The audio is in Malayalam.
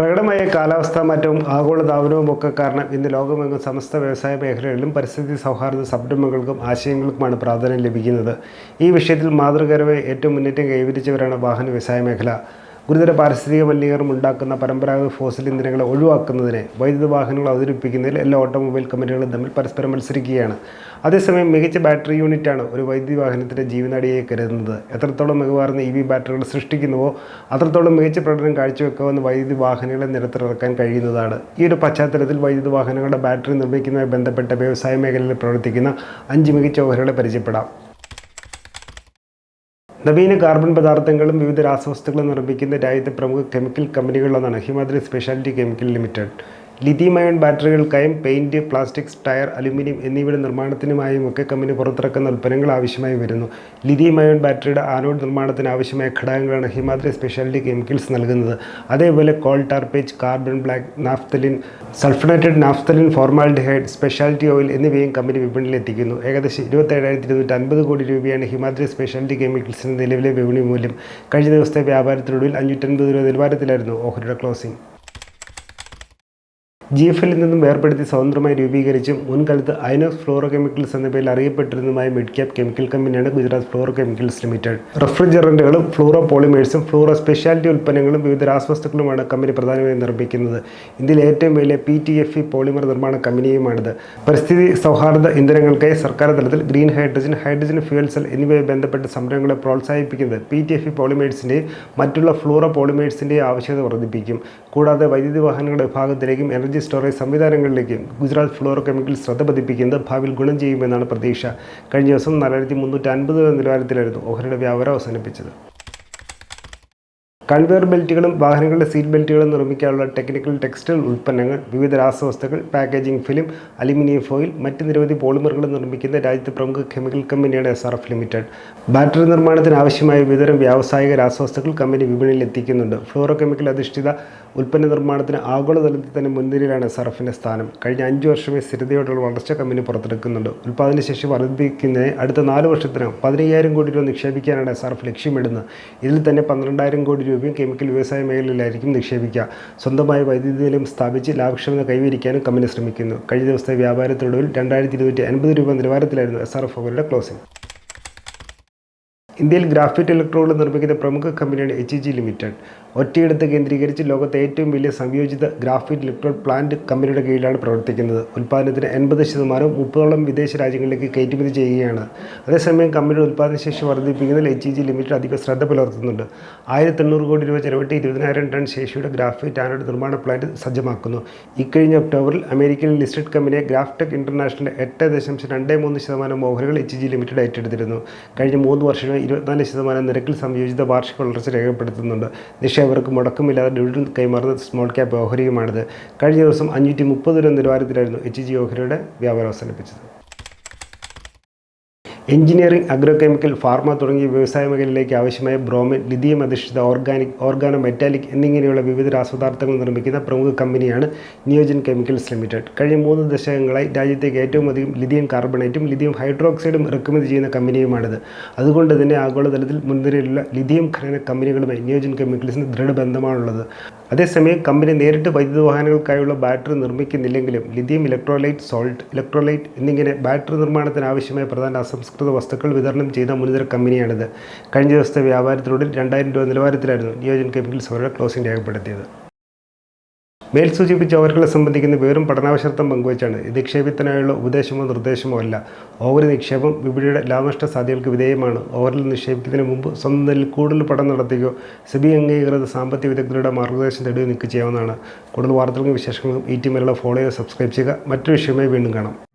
പ്രകടമായ കാലാവസ്ഥാ മാറ്റവും ആഗോള താപനവും ഒക്കെ കാരണം ഇന്ന് ലോകമെങ്ങും സമസ്ത വ്യവസായ മേഖലകളിലും പരിസ്ഥിതി സൗഹാർദ്ദ സംരംഭങ്ങൾക്കും ആശയങ്ങൾക്കുമാണ് പ്രാധാന്യം ലഭിക്കുന്നത്. ഈ വിഷയത്തിൽ മാതൃകരമായി ഏറ്റവും മുന്നേറ്റം കൈവരിച്ചവരാണ് വാഹന വ്യവസായ മേഖല. ഗുരുതര പാരിസ്ഥിതിക മലിനീകരണം ഉണ്ടാക്കുന്ന പരമ്പരാഗത ഫോസിൽ ഇന്ധനങ്ങളെ ഒഴിവാക്കുന്നതിന് വൈദ്യുത വാഹനങ്ങൾ അവതരിപ്പിക്കുന്നതിൽ എല്ലാ ഓട്ടോമൊബൈൽ കമ്പനികളും തമ്മിൽ പരസ്പരം മത്സരിക്കുകയാണ്. അതേസമയം മികച്ച ബാറ്ററി യൂണിറ്റാണ് ഒരു വൈദ്യുതി വാഹനത്തിന്റെ ജീവനാടിയെ കരുതുന്നത്. എത്രത്തോളം മികവാർന്ന ഇ വി ബാറ്ററികൾ സൃഷ്ടിക്കുന്നുവോ അത്രത്തോളം മികച്ച പ്രകടനം കാഴ്ചവെക്കാവുന്ന വൈദ്യുതി വാഹനങ്ങളെ നിരത്തിലിറക്കാൻ കഴിയുന്നതാണ്. ഈ ഒരു പശ്ചാത്തലത്തിൽ വൈദ്യുത വാഹനങ്ങളുടെ ബാറ്ററി നിർമ്മിക്കുന്നതുമായി ബന്ധപ്പെട്ട വ്യവസായ മേഖലയിൽ പ്രവർത്തിക്കുന്ന അഞ്ച് മികച്ച ഓഹരികളെ പരിചയപ്പെടാം. നവീന കാർബൺ പദാർത്ഥങ്ങളും വിവിധ രാസവസ്തുക്കളും നിർമ്മിക്കുന്ന രാജ്യത്തെ പ്രമുഖ chemical കമ്പനികളിലൊന്നാണ് Himadri speciality chemical limited. Lithium ion ബാറ്ററികൾക്കായും paint plastics tyre aluminium എന്നിവയുടെ നിർമ്മാണത്തിനുമായും ഒക്കെ കമ്പനി പുറത്തിറക്കുന്ന ഉൽപ്പന്നങ്ങൾ ആവശ്യമായി വരുന്നു. ലിഥിയം അയൺ ബാറ്ററിയുടെ ആനോഡ് നിർമ്മാണത്തിന് ആവശ്യമായ ഘടകങ്ങളാണ് ഹിമാദ്രി സ്പെഷ്യാലിറ്റി കെമിക്കൽസ് നൽകുന്നത്. അതേപോലെ coal tar pitch carbon black naphthalene sulphonated naphthalene formaldehyde speciality oil എന്നിവയും കമ്പനി വിപണിയിൽ എത്തിക്കുന്നു ഏകദേശം ഇരുപത്തേഴായിരത്തി ഇരുന്നൂറ്റി അൻപത് കോടി രൂപയാണ് ഹിമാദ്രി സ്പെഷ്യാലിറ്റി കെമിക്കൽസിന്റെ നിലവിലെ വിപണി മൂല്യം. കഴിഞ്ഞ ദിവസത്തെ വ്യാപാരത്തിനൊടുവിൽ അഞ്ഞൂറ്റൻപത് രൂപ നിലവാരത്തിലായിരുന്നു ഓഹരിയുടെ ക്ലോസിംഗ്. ജി എഫ് എല്ലിൽ നിന്നും വേർപെടുത്തി സ്വതന്ത്രമായി രൂപീകരിച്ചും മുൻകാലത്ത് ഐനോക്സ് ഫ്ലോറോ കെമിക്കൽസ് എന്ന പേരിൽ അറിയപ്പെട്ടിരുന്നതുമായ മിഡ് ക്യാപ് കെമിക്കൽ കമ്പനിയാണ് ഗുജറാത്ത് ഫ്ലോറോ കെമിക്കൽസ് ലിമിറ്റഡ്. റെഫ്രിജറന്റുകളും ഫ്ലൂറോ പോളിമേഴ്സും ഫ്ലൂറോ സ്പെഷ്യാലിറ്റി ഉൽപ്പന്നങ്ങളും വിവിധ രാസവസ്തുക്കളുമാണ് കമ്പനി പ്രധാനമായും നിർമ്മിക്കുന്നത്. ഇന്ത്യയിലെ ഏറ്റവും വലിയ P T F E polymer നിർമ്മാണ കമ്പനിയുമാണിത്. പരിസ്ഥിതി സൗഹാർദ്ദ ഇന്ധനങ്ങൾക്കായി സർക്കാർ തലത്തിൽ green hydrogen hydrogen fuel cell എന്നിവയുമായി ബന്ധപ്പെട്ട സംരംഭങ്ങളെ പ്രോത്സാഹിപ്പിക്കുന്നത് പി ടി എഫ് ഇ പോളിമേഴ്സിന്റെയും മറ്റുള്ള ഫ്ലൂറോ പോളിമേഴ്സിന്റെയും ആവശ്യകത വർദ്ധിപ്പിക്കും. കൂടാതെ വൈദ്യുതി വാഹനങ്ങളുടെ വിഭാഗത്തിലേക്കും എനർജി സ്റ്റോറേജ് സംവിധാനങ്ങളിലേക്കും ഗുജറാത്ത് ഫ്ലോറോ കെമിക്കൽ ശ്രദ്ധ പതിപ്പിക്കുന്നത് ഭാവിയിൽ ഗുണം ചെയ്യുമെന്നാണ് പ്രതീക്ഷ. കഴിഞ്ഞ ദിവസം നാലായിരത്തി മുന്നൂറ്റി അൻപത് നിലവാരത്തിലായിരുന്നു ഓഹരിയുടെ വ്യാപാരം അവസാനിപ്പിച്ചത്. കൺവെയർ ബെൽറ്റുകളും വാഹനങ്ങളുടെ സീറ്റ് ബെൽറ്റുകളും നിർമ്മിക്കാനുള്ള ടെക്നിക്കൽ ടെക്സ്റ്റൈൽ ഉൽപ്പന്നങ്ങൾ വിവിധ രാസവസ്തുക്കൾ പാക്കേജിംഗ് ഫിലിം അലുമിനിയം ഫോയിൽ മറ്റ് നിരവധി പോളിമറുകൾ നിർമ്മിക്കുന്ന രാജ്യത്തെ പ്രമുഖ കെമിക്കൽ കമ്പനിയാണ് S R F limited battery നിർമ്മാണത്തിന് ആവശ്യമായ വിതരം വ്യാവസായിക രാസവസ്തുക്കൾ കമ്പനി വിപണിയിൽ എത്തിക്കുന്നുണ്ട്. ഫ്ലോറോ കെമിക്കൽ അധിഷ്ഠിത ഉൽപ്പന്ന നിർമ്മാണത്തിന് ആഗോളതലത്തിൽ തന്നെ മുൻനിരയിലാണ് സർഫിന്റെ സ്ഥാനം. കഴിഞ്ഞ അഞ്ച് വർഷമേ സ്ഥിരതയോടുള്ള വളർച്ച കമ്പനി പുറത്തെടുക്കുന്നുണ്ട്. ഉൽപ്പാദനശേഷി വർദ്ധിപ്പിക്കുന്നതിന് അടുത്ത നാല് വർഷത്തിനകം പതിനയ്യായിരം കോടി രൂപ നിക്ഷേപിക്കാനാണ് സർഫ് ലക്ഷ്യമിടുന്നത്. ഇതിൽ തന്നെ പന്ത്രണ്ടായിരം കോടി രൂപയും കെമിക്കൽ വ്യവസായ മേഖലയിലായിരിക്കും നിക്ഷേപിക്കുക. സ്വന്തമായ വൈദ്യുതി നിലയം സ്ഥാപിച്ച് ലാഭക്ഷമത കൈവരിക്കാനും കമ്പനി ശ്രമിക്കുന്നു. കഴിഞ്ഞ ദിവസത്തെ വ്യാപാരത്തിനൊടുവിൽ രണ്ടായിരത്തി ഇരുന്നൂറ്റി അൻപത് രൂപ നിലവാരത്തിലായിരുന്നു എസ് ആർ എഫ് അവരുടെ ക്ലോസിംഗ്. ഇന്ത്യയിൽ ഗ്രാഫൈറ്റ് ഇലക്ട്രോഡുകൾ നിർമ്മിക്കുന്ന പ്രമുഖ കമ്പനിയാണ് എച്ച് ജി ലിമിറ്റഡ് ഒറ്റയിടത്ത് കേന്ദ്രീകരിച്ച് ലോകത്തെ ഏറ്റവും വലിയ സംയോജിത ഗ്രാഫൈറ്റ് ഇലക്ട്രോഡ് പ്ലാന്റ് കമ്പനിയുടെ കീഴിലാണ് പ്രവർത്തിക്കുന്നത്. ഉൽപ്പാദനത്തിന് എൺപത് ശതമാനവും മുപ്പതോളം വിദേശ രാജ്യങ്ങളിലേക്ക് കയറ്റുമതി ചെയ്യുകയാണ്. അതേസമയം കമ്പനിയുടെ ഉൽപ്പാദനശേഷി വർദ്ധിപ്പിക്കുന്നതിൽ എച്ച് ജി ലിമിറ്റഡ് അധിക ശ്രദ്ധ പുലർത്തുന്നുണ്ട്. ആയിരത്തി എണ്ണൂറ് കോടി രൂപ ചെലവിട്ട് ഇരുപതിനായിരം ടൺ ശേഷിയുടെ ഗ്രാഫൈറ്റ് ആനോഡ് നിർമ്മാണ പ്ലാന്റ് സജ്ജമാക്കുന്നു. ഇക്കഴിഞ്ഞ ഒക്ടോബറിൽ അമേരിക്കൻ ലിസ്റ്റഡ് കമ്പനിയെ ഗ്രാഫ്ടെക് ഇന്റർനാഷണൽ എട്ട് ദശാംശം രണ്ട് മൂന്ന് ശതമാനം ഓഹരികൾ എച്ച് ജി ലിമിറ്റഡ് ഏറ്റെടുത്തിരുന്നു. കഴിഞ്ഞ മൂന്ന് വർഷമായി ഇരുപത്തിനാല് ശതമാനം നിരക്കിൽ സംയോജിത വാർഷിക വളർച്ച രേഖപ്പെടുത്തുന്നുണ്ട്. നിക്ഷേപകർക്ക് മുടക്കമില്ലാതെ ഡിവിഡൻഡ് കൈമാറുന്ന സ്മോൾ ക്യാപ്പ് ഓഹരിയുമാണിത്. കഴിഞ്ഞ ദിവസം അഞ്ഞൂറ്റി മുപ്പത് രൂപ നിലവാരത്തിലായിരുന്നു എച്ച് ജി ഓഹരിയുടെ വ്യാപാരം അവസാനിപ്പിച്ചത്. എഞ്ചിനീയറിംഗ് അഗ്രോ കെമിക്കൽ ഫാർമ തുടങ്ങിയ വ്യവസായ മേഖലയിലേക്ക് ആവശ്യമായ ബ്രോമിൻ ലിഥിയം അധിഷ്ഠിത ഓർഗാനിക് ഓർഗാനോ മെറ്റാലിക് എന്നിങ്ങനെയുള്ള വിവിധ രാസപദാർത്ഥങ്ങൾ നിർമ്മിക്കുന്ന പ്രമുഖ കമ്പനിയാണ് നിയോജൻ കെമിക്കൽസ് ലിമിറ്റഡ്. കഴിഞ്ഞ മൂന്ന് ദശകങ്ങളായി രാജ്യത്തേക്ക് ഏറ്റവും അധികം ലിഥിയം കാർബണേറ്റും ലിഥിയം ഹൈഡ്രോക്സൈഡും ഇറക്കുമതി ചെയ്യുന്ന കമ്പനിയുമാണിത്. അതുകൊണ്ട് തന്നെ ആഗോളതലത്തിൽ മുൻനിരയിലുള്ള ലിഥിയം ഖനന കമ്പനികളുമായി നിയോജൻ കെമിക്കൽസിന് ദൃഢബന്ധമാണുള്ളത്. അതേസമയം കമ്പനി നേരിട്ട് വൈദ്യുത വാഹനങ്ങൾക്കായുള്ള ബാറ്ററി നിർമ്മിക്കുന്നില്ലെങ്കിലും ലിഥിയം ഇലക്ട്രോലൈറ്റ് സോൾട്ട് ഇലക്ട്രോലൈറ്റ് എന്നിങ്ങനെ ബാറ്ററി നിർമ്മാണത്തിന് ആവശ്യമായ പ്രധാന അസംസ്കൃത വസ്തുക്കൾ വിതരണം ചെയ്ത മുൻനിര കമ്പനിയാണിത്. കഴിഞ്ഞ ദിവസത്തെ വ്യാപാരത്തിലൂടെ രണ്ടായിരം രൂപ നിലവാരത്തിലായിരുന്നു നിയോജൻ കെമിക്കൽസ് അവരുടെ ക്ലോസിംഗ് രേഖപ്പെടുത്തിയത്. മേൽ സൂചിപ്പിച്ച ഓഹരികളെ സംബന്ധിക്കുന്ന വെറും പഠനാവശ്യത്വം പങ്കുവച്ചാണ്. നിക്ഷേപത്തിനായുള്ള ഉപദേശമോ നിർദ്ദേശമോ അല്ല. ഓവർ നിക്ഷേപം വിപണിയുടെ ലാഭനഷ്ട സാധ്യതകൾക്ക് വിധേയമാണ്. ഓവറിൽ നിക്ഷേപിക്കുന്നതിന് മുമ്പ് സ്വന്തം നിലയിൽ കൂടുതൽ പഠനം നടത്തുകയോ സെബി അംഗീകൃത സാമ്പത്തിക വിദഗ്ധരുടെ മാർഗനിർദ്ദേശം തേടുകയോ നിൽക്കുക ചെയ്യാവുന്നതാണ്. കൂടുതൽ വാർത്തകളും വിശേഷങ്ങളും ഈ ടീമിലുള്ള ഫോളോ ചെയ്യുക സബ്സ്ക്രൈബ് ചെയ്യുക. മറ്റൊരു വിഷയമായി വീണ്ടും കാണാം.